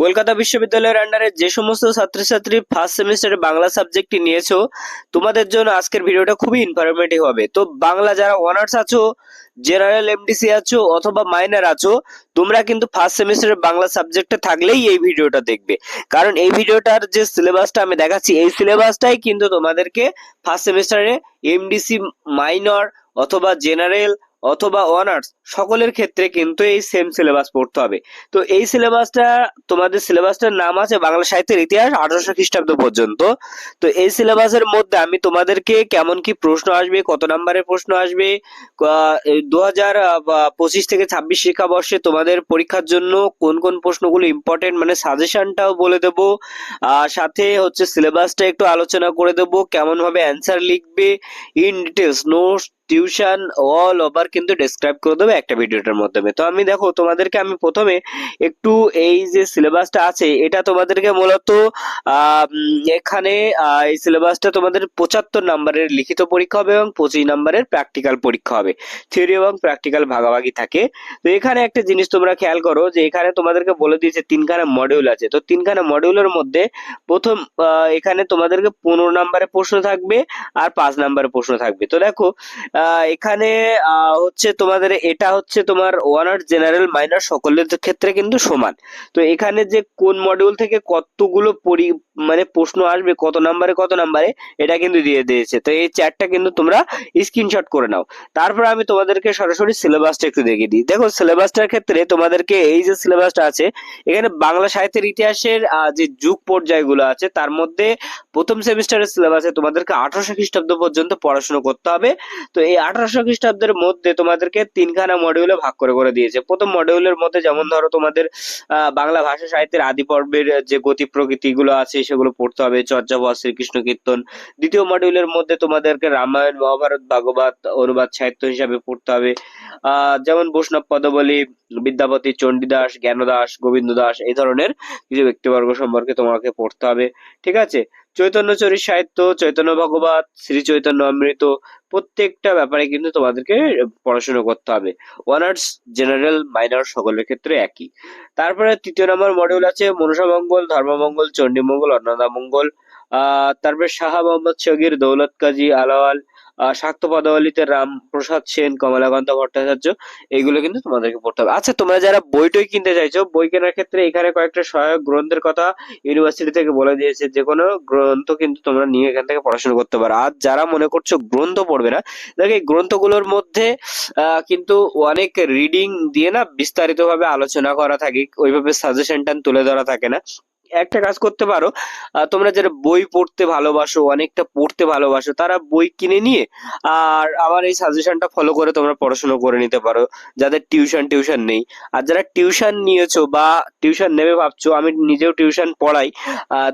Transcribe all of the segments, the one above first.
কলকাতা বিশ্ববিদ্যালয়ের আন্ডারে যে সমস্ত ছাত্রছাত্রী ফার্স্ট সেমিস্টারে বাংলা সাবজেক্টটি নিয়েছো, তোমাদের জন্য আজকের ভিডিওটা খুবই ইনফরমেটিভ হবে। তো বাংলা যারা অনার্স আছো জেনারেল এমডিসি আছো, অথবা মাইনার আছো, তোমরা কিন্তু ফার্স্ট সেমিস্টারের বাংলা সাবজেক্টে থাকলেই এই ভিডিওটা দেখবে। কারণ এই ভিডিওটার যে সিলেবাসটা আমি দেখাচ্ছি, এই সিলেবাসটাই কিন্তু তোমাদেরকে ফার্স্ট সেমিস্টারে এমডিসি মাইনর অথবা জেনারেল অথবা অনার্স সকলের ক্ষেত্রে কিন্তু এই সেম সিলেবাস পড়তে হবে। তো এই সিলেবাসটা তোমাদের সিলেবাসটার নাম আছে বাংলা সাহিত্যের ইতিহাস আঠারোশো খ্রিস্টাব্দ পর্যন্ত। তো এই সিলেবাসের মধ্যে আমি তোমাদেরকে কেমন কি প্রশ্ন আসবে, কত নম্বরের প্রশ্ন আসবে দু হাজার পঁচিশ থেকে ছাব্বিশ শিক্ষাবর্ষে তোমাদের পরীক্ষার জন্য কোন কোন প্রশ্নগুলো ইম্পর্টেন্ট মানে সাজেশনটাও বলে দেবো। আর সাথে হচ্ছে সিলেবাসটা একটু আলোচনা করে দেবো কেমন ভাবে অ্যান্সার লিখবে in details notes tuition all over কিন্তু ডেসক্রাইব করে দেবে একটা ভিডিওটার মাধ্যমে। তো আমি দেখো, তোমাদেরকে আমি প্রথমে একটু এই যে সিলেবাসটা আছে, এটা তোমাদেরকে মূলত এখানে এই সিলেবাসটা তোমাদের পঁচাত্তর নাম্বারের লিখিত পরীক্ষা হবে এবং পঁচিশ নাম্বারের প্র্যাকটিক্যাল পরীক্ষা হবে। থিওরি এবং প্র্যাকটিক্যাল ভাগাভাগি থাকে। তো এখানে একটা জিনিস তোমরা খেয়াল করো যে এখানে তোমাদেরকে বলে দিয়েছে তিনখানা মডিউল আছে। তো তিনখানা মডিউলের মধ্যে প্রথম এখানে তোমাদেরকে পনেরো নাম্বারের প্রশ্ন থাকবে আর পাঁচ নাম্বারের প্রশ্ন থাকবে। তো দেখো এখানে হচ্ছে তোমাদের, এটা হচ্ছে তোমার অনার্স জেনারেল মাইনার সকলের ক্ষেত্রে কিন্তু সমান। তো এখানে যে কোন মডিউল থেকে কতগুলো পরি মানে প্রশ্ন আসবে, কত নাম্বারে কত নাম্বারে এটা কিন্তু দিয়ে দিয়েছে। তো এই চ্যাটটা কিন্তু তোমরা স্ক্রিনশট করে নাও। তারপর আমি তোমাদেরকে সরাসরি সিলেবাসটা একটু দেখিয়ে দিই। দেখো সিলেবাসটার ক্ষেত্রে তোমাদেরকে এই যে সিলেবাসটা আছে, এখানে বাংলা সাহিত্যের ইতিহাসের যে যুগ পর্যায়গুলো আছে, তার মধ্যে প্রথম সেমিস্টারের সিলেবাসে তোমাদেরকে আঠারোশো খ্রিস্টাব্দ পর্যন্ত পড়াশোনা করতে হবে। তো এই আঠারোশো খ্রিস্টাব্দের মধ্যে তোমাদেরকে তিনখানা মডিউলে ভাগ করে করে দিয়েছে। প্রথম মডিউলের মধ্যে যেমন ধরো তোমাদের বাংলা ভাষা সাহিত্যের আদি পর্বের যে গতি প্রকৃতি গুলো আছে সেগুলো পড়তে হবে চর্যাপদ শ্রীকৃষ্ণ কীর্তন। দ্বিতীয় মডিউলের মধ্যে তোমাদেরকে রামায়ণ, মহাভারত, ভাগবত, অনুবাদ, সাহিত্য হিসাবে পড়তে হবে। আহ, যেমন বৈষ্ণব পদবলী, বিদ্যাপতি, চণ্ডীদাস, জ্ঞানদাস গোবিন্দ দাস এই ধরনের কিছু ব্যক্তিবর্গ সম্পর্কে তোমাকে পড়তে হবে। ঠিক আছে? চৈতন্য চরিত সাহিত্য, চৈতন্য ভগবত, শ্রী চৈতন্য অমৃত প্রত্যেকটা ব্যাপারে কিন্তু তোমাদেরকে পড়াশুনো করতে হবে। অনার্স জেনারেল মাইনার সকলের ক্ষেত্রে একই। তারপরে তৃতীয় নম্বর মডিউল আছে, মনসা মঙ্গল ধর্মমঙ্গল চণ্ডীমঙ্গল অন্নদামঙ্গল তারপরে শাহ মোহাম্মদ শগির দৌলত কাজী, আলাওয়াল শাক্ত পদাবলীতে রাম প্রসাদ সেন, কমলাকান্ত ভট্টাচার্য এইগুলো কিন্তু তোমাদেরকে পড়তে হবে। আচ্ছা তোমরা যারা বই টই কিনতে চাইছো, বই কেনার ক্ষেত্রে এখানে কয়েকটা সহায়ক গ্রন্থের কথা ইউনিভার্সিটি থেকে বলে দিয়েছে, যে কোনো গ্রন্থ কিন্তু তোমরা নিয়ে এখান থেকে পড়াশোনা করতে পারো। আর যারা মনে করছ গ্রন্থ পড়বে না, দেখো এই গ্রন্থগুলোর মধ্যে কিন্তু অনেক রিডিং দিয়ে না বিস্তারিত ভাবে আলোচনা করা থাকে, ওইভাবে সাজেশনটা তুলে ধরা থাকে না। একটা কাজ করতে পারো তোমরা যারা বই পড়তে ভালোবাসো, অনেকটা পড়তে ভালোবাসো, তারা বই কিনে নিয়ে, আর আমার এই সাজেশনটা ফলো করে তোমরা পড়াশোনা করে নিতে পারো, যাদের টিউশন টিউশন নেই। আর যারা টিউশন নিয়েছো বা টিউশন নেবে ভাবছ, আমি নিজেও টিউশন পড়াই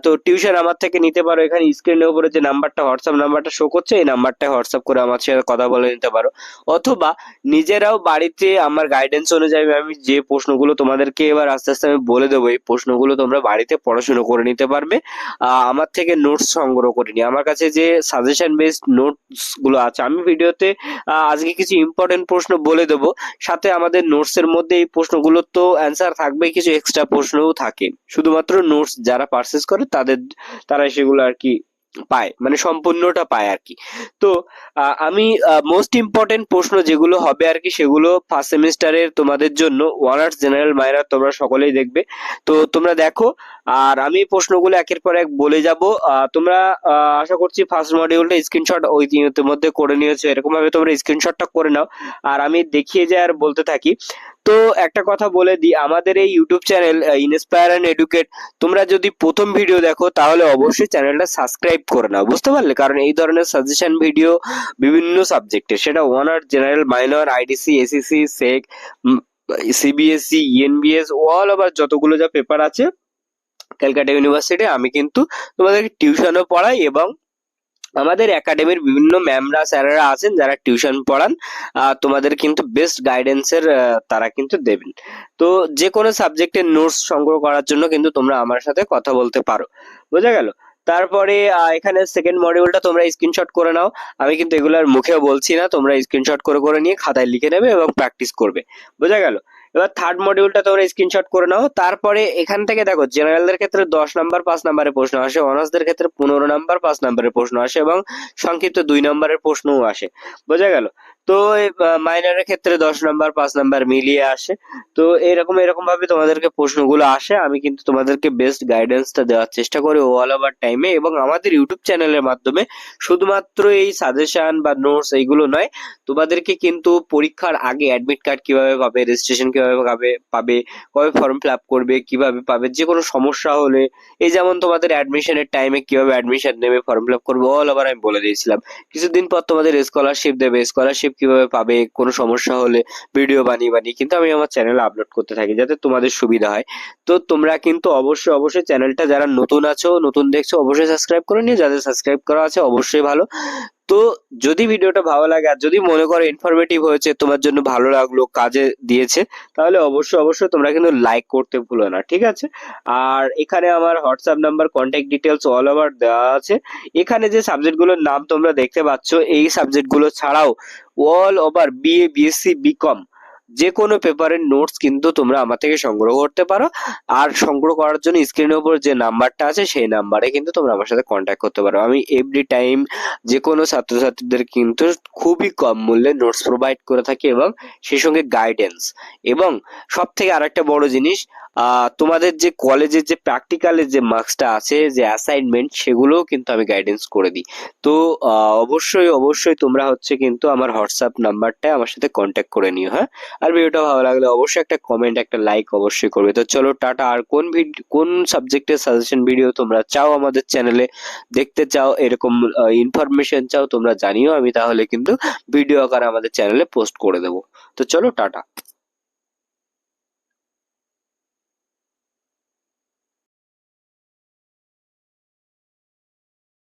তো টিউশন আমার থেকে নিতে পারো। এখানে স্ক্রিনের উপরে যে নাম্বারটা হোয়াটসঅ্যাপ নাম্বারটা শো করছে, এই নাম্বারটা হোয়াটসঅ্যাপ করে আমার সাথে কথা বলে নিতে পারো। অথবা নিজেরাও বাড়িতে আমার গাইডেন্স অনুযায়ী আমি যে প্রশ্নগুলো তোমাদেরকে এবার আস্তে আস্তে আমি বলে দেবো, এই প্রশ্নগুলো তোমরা বাড়িতে পড়াশোনা করে নিতে পারবে। আমার থেকে নোটস সংগ্রহ করে নি আমার কাছে যে সাজেশন বেসড নোটসগুলো আছে, আমি ভিডিওতে আজকে কিছু ইম্পর্টেন্ট প্রশ্ন বলে দেবো। সাথে আমাদের নোটসের মধ্যে এই প্রশ্নগুলোর তো অ্যান্সার থাকবে, কিছু এক্সট্রা প্রশ্নও থাকে। শুধুমাত্র নোটস যারা পারচেস করে, তাদের, তারা সেগুলো আর কি পায় মানে সম্পূর্ণটা পায় আর কি। তো আমি মোস্ট ইম্পর্টেন্ট প্রশ্ন যেগুলো হবে আর কি, সেগুলো ফার্স্ট সেমিস্টারের তোমাদের জন্য। অনার্স জেনারেল মাইনার তোমরা সকলেই দেখবে। তো, তোমরা দেখো, আর আমি প্রশ্নগুলো একের পর এক বলে যাব। তোমরা আশা করছি ফার্স্ট মডিউলটা স্ক্রিনশট ওই ইতিমধ্যে করে নিয়েছো। এরকম ভাবে তোমরা স্ক্রিনশটটা করে নাও। আর আমি দেখিয়ে যাই আর বলতে থাকি। তো, একটা কথা বলে দিই, আমাদের এই YouTube channel inspire and educate তোমরা যদি প্রথম ভিডিও দেখো, তাহলে অবশ্যই চ্যানেলটা সাবস্ক্রাইব করে নাও, বুঝতে পারলে? কারণ এই ধরনের সাজেশন ভিডিও বিভিন্ন সাবজেক্টে সেটা honours general minor IDC ACC SEC CBSC ENVS all over যতগুলো যা পেপার আছে, ক্যালকাটা ইউনিভার্সিটি আমি কিন্তু তোমাদেরকে টিউশনও পড়াই এবং আমাদের একাডেমির বিভিন্ন ম্যামরা স্যারেরা আছেন যারা টিউশন পড়ান তোমাদের কিন্তু বেস্ট গাইডেন্সের তারা কিন্তু দেবেন। তো যে কোনো সাবজেক্টের নোটস সংগ্রহ করার জন্য কিন্তু তোমরা আমার সাথে কথা বলতে পারো। বোঝা গেল? তারপরে এখানে সেকেন্ড মডিউলটা তোমরা স্ক্রিনশট করে নাও। আমি কিন্তু এগুলার মুখেও বলছি না, তোমরা স্ক্রিনশট করে করে নিয়ে খাতায় লিখে নেবে এবং প্র্যাকটিস করবে। বোঝা গেল? এবার থার্ড মডিউলটা তোমরা স্ক্রিনশট করে নাও। তারপরে এখান থেকে দেখো জেনারেলদের ক্ষেত্রে দশ নাম্বার পাঁচ নাম্বারের প্রশ্ন আসে। অনার্সদের ক্ষেত্রে পনেরো নাম্বার পাঁচ নাম্বারের প্রশ্ন আসে এবং সংক্ষিপ্ত দুই নাম্বারের প্রশ্নও আসে। বোঝা গেল? তো মাইনারের ক্ষেত্রে দশ নাম্বার পাঁচ নাম্বার মিলিয়ে আসে। তো এরকম এরকম ভাবে তোমাদেরকে প্রশ্নগুলো আসে। আমি কিন্তু তোমাদেরকে বেস্ট গাইডেন্সটা দেওয়ার চেষ্টা করি অল ওভার টাইমে এবং আমাদের ইউটিউব চ্যানেলের মাধ্যমে। শুধুমাত্র এই সাজেশন বা নোটস এইগুলো নয়, তোমাদেরকে কিন্তু পরীক্ষার আগে অ্যাডমিট কার্ড কীভাবে পাবে রেজিস্ট্রেশন কীভাবে পাবে পাবে, কবে ফর্ম ফিল আপ করবে, কীভাবে পাবে, যে কোনো সমস্যা হলে, এই যেমন তোমাদের অ্যাডমিশনের টাইমে কীভাবে অ্যাডমিশন নেবে ফর্ম ফিল আপ করবে অল ওভার আমি বলে দিয়েছিলাম। কিছুদিন পর তোমাদের স্কলারশিপ দেবে স্কলারশিপ কীভাবে পাবে, কোনো সমস্যা হলে ভিডিও বানিয়ে বানিয়ে কিন্তু আমি আমার চ্যানেলে আপলোড করতে থাকি যাতে তোমাদের সুবিধা হয়। তো তোমরা কিন্তু অবশ্যই অবশ্যই চ্যানেলটা যারা নতুন আছো, নতুন দেখছ, অবশ্যই সাবস্ক্রাইব করে নিও। যাদের সাবস্ক্রাইব করা আছে, অবশ্যই ভালো। তো যদি ভিডিওটা ভালো লাগে আর যদি মনে করো ইনফরমেটিভ হয়েছে, তোমার জন্য ভালো লাগল, কাজে দিয়েছে, তাহলে অবশ্যই অবশ্যই তোমরা কিন্তু লাইক করতে ভুলো না, ঠিক আছে? আর এখানে আমার WhatsApp number contact details all over দেওয়া আছে। এখানে যে সাবজেক্টগুলোর নাম তোমরা দেখতে পাচ্ছ, এই সাবজেক্টগুলো ছাড়াও all over BA BSc BCom যে কোনো পেপারের নোটস কিন্তু তোমরা আমার থেকে সংগ্রহ করতে পারো। আর সংগ্রহ করার জন্য স্ক্রিনের উপর যে নাম্বারটা আছে, সেই নাম্বারে কিন্তু তোমরা আমার সাথে কন্ট্যাক্ট করতে পারো। আমি এভরি টাইম যে কোনো ছাত্রছাত্রীদের কিন্তু খুবই কম মূল্যে নোটস প্রোভাইড করে থাকি এবং সেই সঙ্গে গাইডেন্স এবং সব থেকে আরেকটা বড় জিনিস তোমাদের যে কলেজের যে প্র্যাকটিক্যালের যে মার্কসটা আছে, যে অ্যাসাইনমেন্ট সেগুলোও কিন্তু আমি গাইডেন্স করে দিই। তো অবশ্যই অবশ্যই তোমরা হচ্ছে কিন্তু আমার হোয়াটসঅ্যাপ নাম্বারটায় আমার সাথে কন্ট্যাক্ট করে নিও হ্যাঁ? আর ভিডিওটা ভালো লাগলে অবশ্যই একটা কমেন্ট একটা লাইক অবশ্যই করবে। তো চলো, টাটা। আর কোন ভিডিও কোন সাবজেক্টের সাজেশন ভিডিও তোমরা চাও আমাদের চ্যানেলে দেখতে চাও, এরকম ইনফরমেশন চাও, তোমরা জানিও, আমি তাহলে কিন্তু ভিডিও আকারে আমাদের চ্যানেলে পোস্ট করে দেবো। তো চলো, টাটা।